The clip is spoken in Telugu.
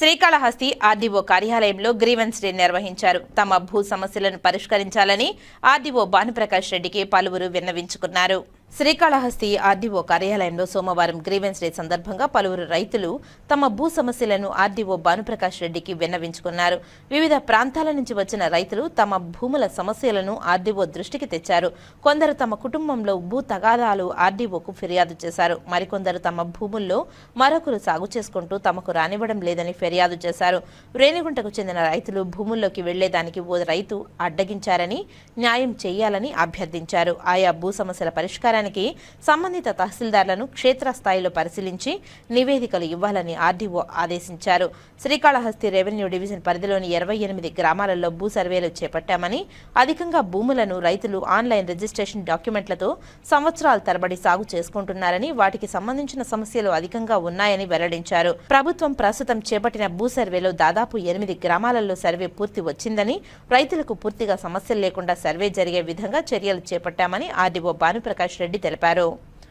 శ్రీకాళహస్తి ఆర్డీఓ కార్యాలయంలో గ్రీవెన్స్ డే నిర్వహించారు. తమ భూ సమస్యలను పరిష్కరించాలని ఆర్డీఓ భానుప్రకాష్ రెడ్డికి పలువురు విన్నవించుకున్నారు. శ్రీకాళహస్తి ఆర్డీఓ కార్యాలయంలో సోమవారం గ్రీవెన్స్ డే సందర్భంగా పలువురు రైతులు తమ భూ సమస్యలను ఆర్డీఓ భానుప్రకాష్ రెడ్డికి విన్నవించుకున్నారు. వివిధ ప్రాంతాల నుంచి వచ్చిన రైతులు తమ భూముల సమస్యలను ఆర్డీఓ దృష్టికి తెచ్చారు. కొందరు తమ కుటుంబంలో భూ తగాదాలు ఆర్డీఓకు ఫిర్యాదు చేశారు. మరికొందరు తమ భూముల్లో మరొకరు సాగు చేసుకుంటూ తమకు రానివ్వడం లేదని ఫిర్యాదు చేశారు. రేణిగుంటకు చెందిన రైతులు భూముల్లోకి వెళ్ళేదానికి ఓ రైతు అడ్డగించారని న్యాయం చేయాలని అభ్యర్థించారు. ఆయా భూ సమస్యల పరిష్కారానికి సంబంధిత తహసీల్దార్లను క్షేత్రస్థాయిలో పరిశీలించి నివేదికలు ఇవ్వాలని ఆర్డీఓ ఆదేశించారు. శ్రీకాళహస్తి రెవెన్యూ డివిజన్ పరిధిలోని ఇరవై ఎనిమిది గ్రామాలలో భూ సర్వేలు చేపట్టామని అధికంగా భూములను రైతులు ఆన్లైన్ రిజిస్ట్రేషన్ డాక్యుమెంట్లతో సంవత్సరాల తరబడి సాగు చేసుకుంటున్నారని వాటికి సంబంధించిన సమస్యలు అధికంగా ఉన్నాయని వెల్లడించారు. ప్రభుత్వం ప్రస్తుతం చేపట్టిన భూ సర్వేలో దాదాపు ఎనిమిది గ్రామాలలో సర్వే పూర్తి వచ్చిందని రైతులకు పూర్తిగా సమస్యలు లేకుండా సర్వే జరిగే విధంగా చర్యలు చేపట్టామని ఆర్డీఓ భానుప్రకాష్ రెడ్డి తెలిపారు.